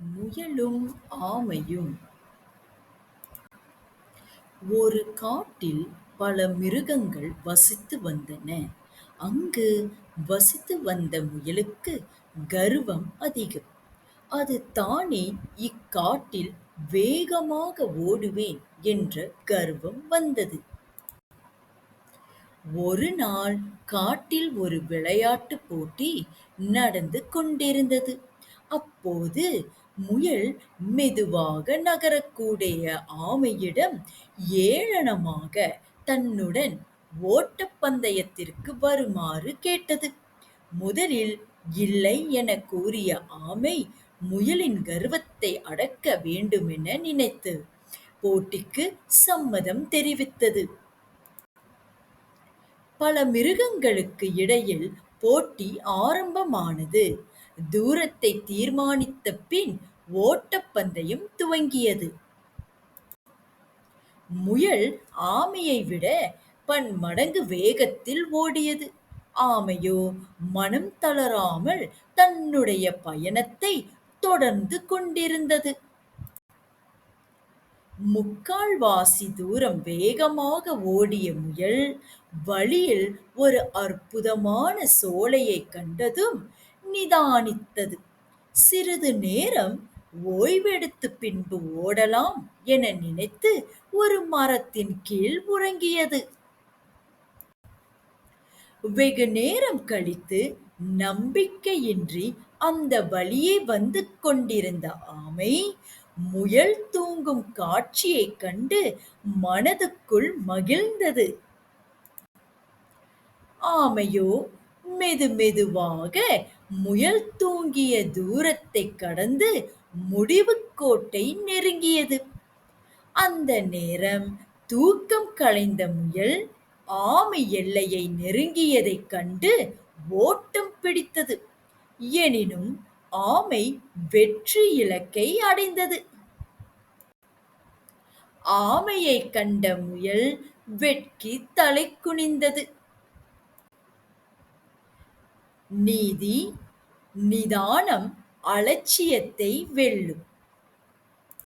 முயலும் ஆமையும் ஒரு காட்டில் பல மிருகங்கள் வசித்து வந்தன. அங்கு வசித்து வந்த முயலுக்கு கர்வம் அதிகம். அது தானே இக்காட்டில் வேகமாக ஓடுவேன் என்ற கர்வம் வந்தது. ஒரு நாள் காட்டில் ஒரு விளையாட்டுப் போட்டி நடந்து கொண்டிருந்தது. அப்போது முயல் மெதுவாக நகரக்கூடிய ஆமையிடம் ஏளனமாக தன்னுடன் ஓட்டப் பந்தயத்திற்கு வருமாறு கேட்டது. முதலில் இல்லை எனக் கூறிய ஆமை முயலின் கர்வத்தை அடக்க வேண்டுமென நினைத்து போட்டிக்கு சம்மதம் தெரிவித்தது. பல மிருகங்களுக்கு இடையில் போட்டி ஆரம்பமானது. தூரத்தைத் தீர்மானித்த பின் ஓட்டப்பந்தயம் துவங்கியது. முயல் ஆமையை விட பன்மடங்கு வேகத்தில் ஓடியது. ஆமையோ மனம் தளராமல் தன்னுடைய பயணத்தைத் தொடர்ந்து கொண்டிருந்தது. முக்கால்வாசி தூரம் வேகமாக ஓடிய முயல் வழியில் ஒரு அற்புதமான சோலையைக் கண்டதும் நிதானித்தது. சிறிது நேரம் ஓய்வெடுத்துப் பின்பு ஓடலாம் என நினைத்து ஒரு மரத்தின் கீழ் உறங்கியது. வெகு நேரம் கழித்து நம்பிக்கையின்றி அந்த வழியே வந்து கொண்டிருந்த ஆமை முயல் தூங்கும் காட்சியைக் கண்டு மனதுக்குள் மகிழ்ந்தது. ஆமையோ மெது மெதுவாக முயல் தூங்கிய தூரத்தைக் கடந்து முடிவுக் கோட்டை நெருங்கியது. அந்த நேரம் தூக்கம் கலைந்த முயல் ஆமை எல்லையை நெருங்கியதைக் கண்டு ஓட்டம் பிடித்தது. எனினும் ஆமை வெற்றி இலக்கை அடைந்தது. ஆமையைக் கண்ட முயல் வெட்கி தலைகுனிந்தது. நீதி, நிதானம் அலட்சியத்தை வெல்லும்.